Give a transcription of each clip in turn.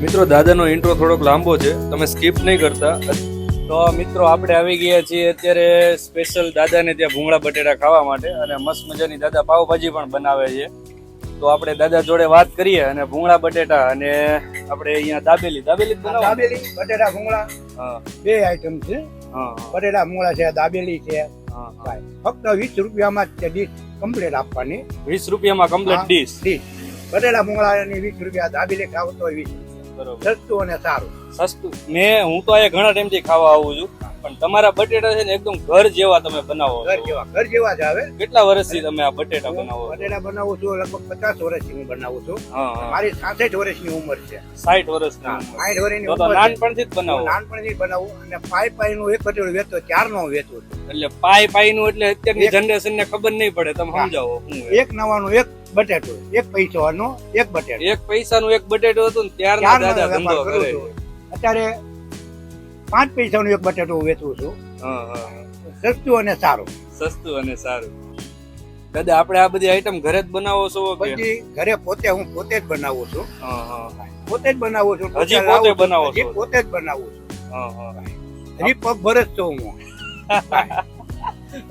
મિત્રો દાદાનો ઇન્ટ્રો થોડોક લાંબો છે. તમે સ્કીપ નહીં કરતા. તો મિત્રો આપણે આવી ગયા છીએ અત્યારે સ્પેશિયલ દાદાને ત્યાં ભૂંગળા બટેટા ખાવા માટે અને મસ્ત મજાની દાદા પાવભાજી પણ બનાવે છે. તો આપણે દાદા જોડે વાત કરીએ અને ભૂંગળા બટેટા અને આપણે અહીંયા દાબેલી. દાબેલી દાબેલી બટેટા ભૂંગળા. હા. બે આઈટમ છે. હા બટેટા ભૂંગળા છે દાબેલી છે. ફક્ત વીસ રૂપિયામાં જ ડીશ કમ્પ્લીટ આપવાની. વીસ રૂપિયામાં કમ્પ્લીટ. ડીશ ડીશ બટેટા ભૂંગળાની વીસ રૂપિયા. દાબેલી ખાવ તો વીસ. બરોબર. સસ્તું અને સારું. સસ્તું. મેં હું તો અહીંયા ઘણા ટાઈમથી ખાવા આવું છું. પણ તમારા બટેટા છે ને એકદમ ઘર જેવા તમે બનાવો ઘર જેવા ઘર જેવા જ આવે. કેટલા વર્ષથી તમે આ બટેટા બનાવો બટેટા બનાવું છું લગભગ પચાસ વર્ષથી હું બનાવું છું. મારી સાસઠ વર્ષની ઉંમર છે. સાઠ વર્ષની સાઠ વર્ષની ઉંમર નાનપણથી જ બનાવો. નાનપણથી જ બનાવું અને પાઈ પાઈ નું એક બટેટું વેચતો ચાર નો વેચું એટલે પાઈ પાઈ નું એટલે અત્યારની જનરેશન ને ખબર નહીં પડે તમે સમજાવો એક નવાનું એક બટેટો એક પૈસાનો એક બટેટો. એક પૈસાનું એક બટેટો હતું ને ત્યારના દાદા ધંધો કરે. અત્યારે પાંચ પૈસાનું એક બટેટું વેચું છું. સસ્તું અને સારું. સસ્તું અને સારું. દાદા આપણે આ બધી આઈટમ ઘરે જ બનાવો છો પછી ઘરે પોતે હું પોતે જ બનાવું છું. પોતે જ બનાવું છું હજી પોતે બનાવો છો? પોતે જ બનાવું છું. હજી પગ ભરત છું હું.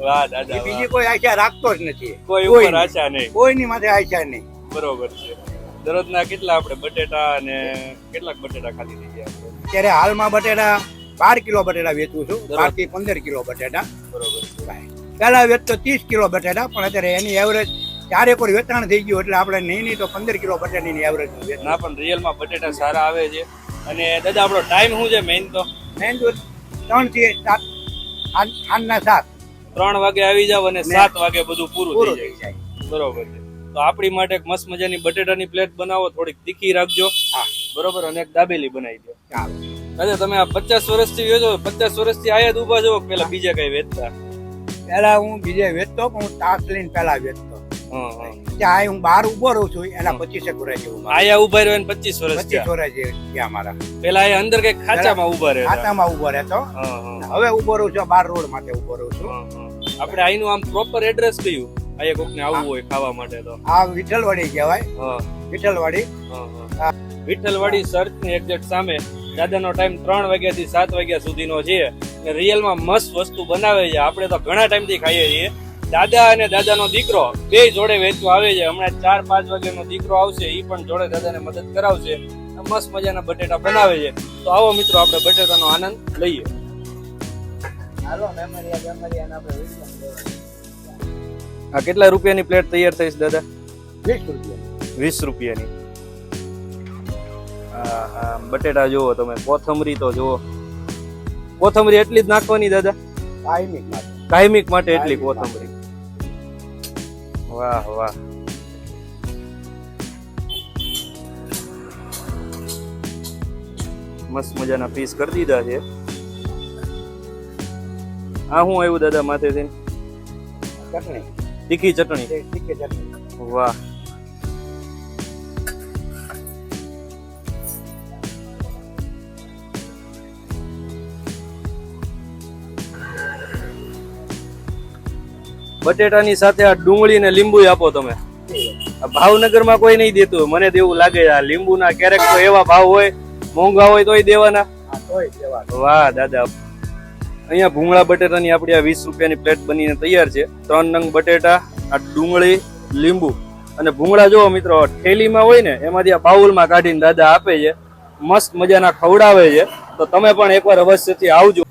વાહ દાદા બીજી કોઈ આશા રાખતો જ નથી. કોઈ કોઈ ઉપર. આશા નહીં. કોઈની માથે આશા નહીં. બરોબર છે. દરરોજના કેટલા આપણે બટેટા અને કેટલાક બટેટા ખાલી થઈ ગયા અત્યારે હાલમાં બટેટા બાર કિલો બટેટા વેચું છું. બારથી પંદર કિલો બટેટા. બરોબર પેલા પહેલા વેચતો ત્રીસ કિલો બટેટા પણ અત્યારે એની એવરેજ ચારે કોઈ વેચાણ થઈ ગયું એટલે આપણે નહીં નહીં તો પંદર કિલો બટેટાની એવરેજ ના પણ રિયલમાં બટેટા સારા આવે છે. અને દાદા આપણો ટાઈમ શું છે મેઇન તો? મેન તો ત્રણથી સાત આઠ- ના સાત. ત્રણ વાગે આવી જાવ અને સાત વાગે બધું પૂરું થઈ જાય. જાય. બરોબર છે. તો આપણી માટે એક મસ્ત મજાની બટેટાની પ્લેટ બનાવો થોડીક તીખી રાખજો. હા. બરોબર અને એક દાબેલી બનાવી દો. ચાલો. દાદા તમે આ પચાસ વર્ષથી વેચો પચાસ વર્ષથી આયા જ ઊભા છો પેલા બીજા કઈ વેચતા? પેલા હું બીજે વેચતો પણ હું તાસ લઈને પેલા વેચતો. ત્યાં હું બહાર ઊભો રહું છું એના પચીસેક વર્ષ જેવું આયા ઊભા રહ્યો ને પચીસ વર્ષ પચીસ વર્ષ થયા મારા. પેલા એ અંદર કઈ ખાચામાં ઊભા રહેતા? ખાચામાં ઊભો રહેતો. હવે ઊભો રહું છું બાર રોડ માટે ઊભો રહું છું. આપણે અહીંનું આમ પ્રોપર એડ્રેસ કયું? અહીંયા કોકને આવવું હોય ખાવા માટે તો. આ વિઠ્ઠલવાડી કહેવાય. વિઠ્ઠલવાડી. વિઠ્ઠલવાડી સર્ચની એક્ઝેક્ટ સામે દાદાનો ટાઈમ ત્રણ વાગ્યા થી સાત વાગ્યા સુધીનો છે રિયલમાં મસ્ત વસ્તુ બનાવે છે. આપણે તો ઘણા ટાઈમથી ખાઈએ છીએ. દાદા અને દાદાનો દીકરો બે જોડે વેચવા આવે છે. હમણાં ચાર પાંચ વાગ્યાનો દીકરો આવશે એ પણ જોડે દાદાને મદદ કરાવશે. મસ્ત મજાના બટેટા બનાવે છે. તો આવો મિત્રો આપણે બટેટાનો આનંદ લઈએ. આ કેટલા રૂપિયાની પ્લેટ તૈયાર થઈશ દાદા? વીસ રૂપિયા. વીસ રૂપિયાની. બટેટા જુઓ તમે કોથમરી તો જુઓ. કોથમરી એટલી જ નાખવાની દાદા? કાયમિક માટે. કાયમિક માટે એટલી કોથમરી. વાહ વાહ. મસ્ત મજાના પીસ કરી દીધા છે. આ શું આવ્યું દાદા માથેથી? ચટણી. તીખી ચટણી. તીખી ચટણી. વાહ. બટેટાની સાથે આ ડુંગળી ને લીંબુ આપો તમે. આ ભાવનગરમાં કોઈ નહીં દેતું. મને તો એવું લાગે આ લીંબુના ક્યારેક તો એવા ભાવ હોય મોંઘા હોય તોય દેવાના. હા તોય દેવાનું. વાહ દાદા. અહીંયા ભૂંગળા બટેટાની આપણી આ વીસ રૂપિયાની પ્લેટ બનીને તૈયાર છે. ત્રણ નંગ બટેટા આ ડુંગળી લીંબુ. અને ભૂંગળા જુઓ મિત્રો થેલીમાં હોય ને એમાંથી આ બાઉલમાં કાઢીને દાદા આપે છે. મસ્ત મજાના ખવડાવે છે. તો તમે પણ એકવાર અવશ્યથી આવજો.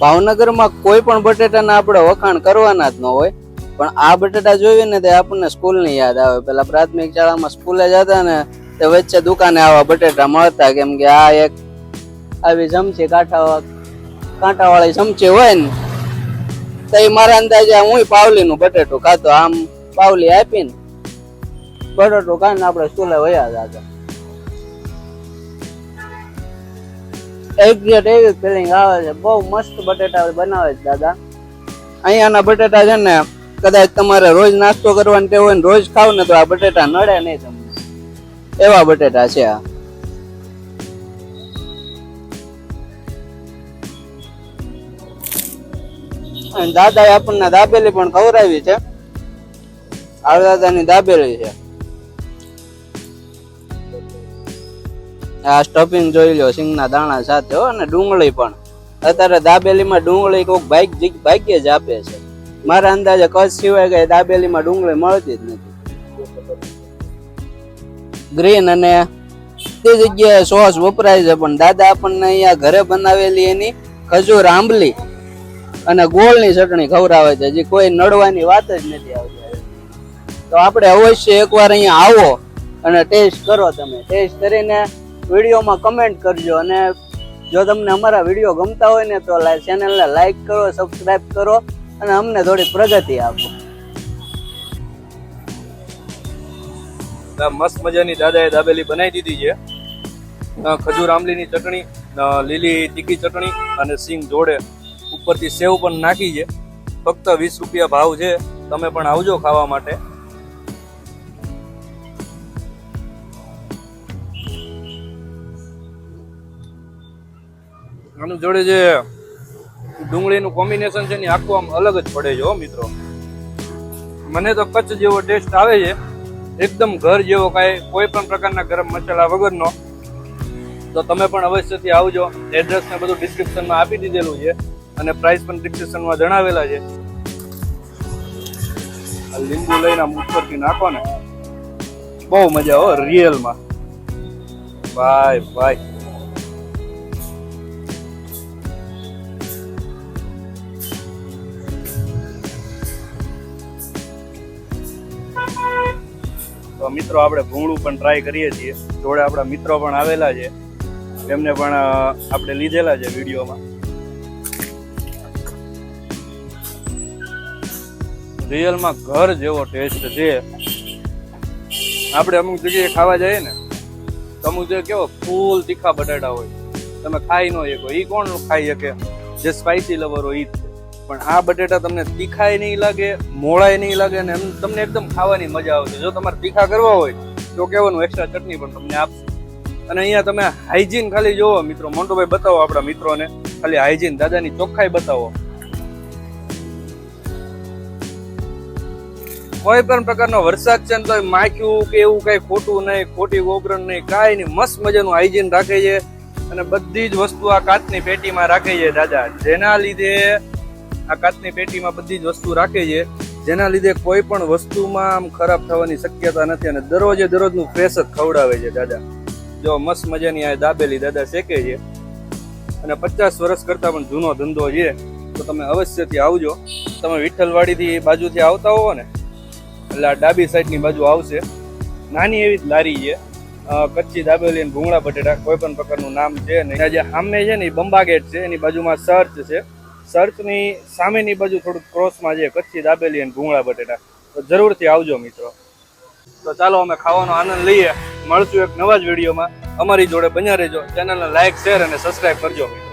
ભાવનગરમાં કોઈ પણ બટેટાના આપણે વખાણ કરવાના જ ન હોય. પણ આ બટેટા જોઈએ ને તે આપણને સ્કૂલની યાદ આવે. પેલા પ્રાથમિક શાળામાં સ્કૂલે જતા ને તે વચ્ચે દુકાને આવા બટેટા મળતા. કેમ કે આ એક આવી ચમચી કાંઠા કાંટાવાળી ચમચી હોય ને, તો એ મારા અંદાજે હું પાવલીનું બટેટું ખાતો આમ પાવલી આપીને બટેટું ખાઈને આપણે સ્કૂલે વયા જતા. એક્ઝેક્ટ એવી ફિલિંગ આવે છે. બહુ મસ્ત બટેટા બનાવે છે દાદા. અહીંયાના બટેટા છે ને, કદાચ તમારે રોજ નાસ્તો કરવાનો ટેવ હોય ને રોજ ખાવ ને તો આ બટેટા નડે નહીં તમને. એવા બટેટા છે આ. દાદાએ આપણને દાબેલી પણ ખવડાવી છે. આ દાદાની દાબેલી છે. આ સ્ટફિંગ જોઈ લો સિંગના દાણા સાથે હો, અને ડુંગળી પણ. અત્યારે દાબેલીમાં ડુંગળી કોઈક ભાગ ભાગ્યે જ આપે છે. મારા અંદાજે કચ્છ સિવાય કઈ દાબેલીમાં ડુંગળી મળતી જ નથી. ગ્રીન અને તે જગ્યાએ સોસ વપરાય છે, પણ દાદા આપણને અહીંયા ઘરે બનાવેલી એની ખજૂર આંબલી અને ગોળની ચટણી ખવડાવે છે, જે કોઈ નડવાની વાત જ નથી આવતી. તો આપણે અવશ્ય એકવાર અહીંયા આવો અને ટેસ્ટ કરો તમે. ટેસ્ટ કરીને વિડીયોમાં કમેન્ટ કરજો અને જો તમને અમારા વીડિયો ગમતા હોય ને તો ચેનલને લાઈક કરો સબસ્ક્રાઈબ કરો અને અમને થોડી પ્રગતિ આપો. મસ્ત મજાની દાદાએ દાબેલી બનાવી દીધી છે. ખજૂર આંબલીની ચટણી લીલી તીખી ચટણી અને સિંગ જોડે ઉપરથી સેવ પણ નાખી છે. ફક્ત વીસ રૂપિયા ભાવ છે. તમે પણ આવજો ખાવા માટે. આનું જોડે જે ડુંગળીનું કોમ્બિનેશન છે ને આખું આમ અલગ જ પડે છે હો મિત્રો. મને તો કચ્છ જેવો ટેસ્ટ આવે છે. એકદમ ઘર જેવો કાંઈ કોઈ પણ પ્રકારના ગરમ મસાલા વગરનો. તો તમે પણ અવશ્યથી આવજો. એડ્રેસ ને બધું ડિસ્ક્રિપ્શનમાં આપી દીધેલું છે. અને પ્રાઇસ પણ ડિસ્ક્રિપ્શનમાં જણાવેલા છે. લીંબુ લઈને આમ ઉપરથી નાખો ને. બહુ મજા હો રિયલમાં ભાઈ ભાઈ. તો મિત્રો આપણે ભૂંગળું પણ ટ્રાય કરીએ છીએ. જોડે આપણા મિત્રો પણ આવેલા છે. એમને પણ આપણે લીધેલા છે વિડીયોમાં. રિયલમાં ઘર જેવો ટેસ્ટ છે. આપણે અમુક જગ્યાએ ખાવા જઈએ ને અમુક જગ્યાએ કેવો ફૂલ તીખા બટાટા હોય. તમે ખાઈ ન શકો. એ કોણ ખાઈ શકે? જે સ્પાઇસી લવર હોય એ. પણ આ બટેટા તમને તીખાય નહીં લાગે, મોળાય નહીં લાગે અને એમ તમને એકદમ ખાવાની મજા આવશે. જો તમારે તીખા કરવા હોય, તો કહેવાનું એક્સ્ટ્રા ચટણી પણ તમને આપશે. અને અહીંયા તમે હાઇજીન ખાલી જોવો મિત્રો. મોન્ટુભાઈ, બતાવો આપણા મિત્રોને. ખાલી હાઇજીન દાદાની ચોખ્ખાઈ બતાવો. કોઈ પણ પ્રકારનો વરસાદ છે તો માખ્યું કે એવું કઈ ખોટું નહીં, ખોટી ગોબરણ નહીં, કાંઈ નહીં. મસ્ત મજાનું હાઇજીન રાખે છે. અને બધી જ વસ્તુ આ કાચની પેટીમાં રાખે છે, દાદા. જેના લીધે આ કાચની પેટીમાં બધી જ વસ્તુ રાખે છે, જેના લીધે કોઈ પણ વસ્તુમાં આમ ખરાબ થવાની શક્યતા નથી અને દરરોજે દરરોજનું ફ્રેશ જ ખવડાવે છે દાદા. જો મસ્ત મજાની આ દાબેલી દાદા શેકે છે, અને પચાસ વર્ષ કરતાં પણ જૂનો ધંધો છે, તો તમે અવશ્યથી આવજો. તમે વિઠ્ઠલવાડીથી બાજુથી આવતા હોવો ને, એટલે આ ડાબી સાઈડની બાજુ આવશે. નાની એવી જ લારી છે કચ્છી દાબેલી અને ભૂંગળા બટેટા, કોઈ પણ પ્રકારનું નામ છે ને ત્યાં જે સામે છે ને એ બંબા ગેટ છે, એની બાજુમાં સર્ચ છે. સર્ચની સામેની બાજુ થોડુંક ક્રોસમાં છે કચ્છી દાબેલી અને ભૂંગળા બટેટા, તો જરૂરથી આવજો મિત્રો. તો ચાલો અમે ખાવાનો આનંદ લઈએ. મળશું એક નવા જ વિડીયોમાં. અમારી જોડે બન્યા રહેજો. ચેનલને લાઇક શેર અને સબસ્ક્રાઈબ કરજો મિત્રો.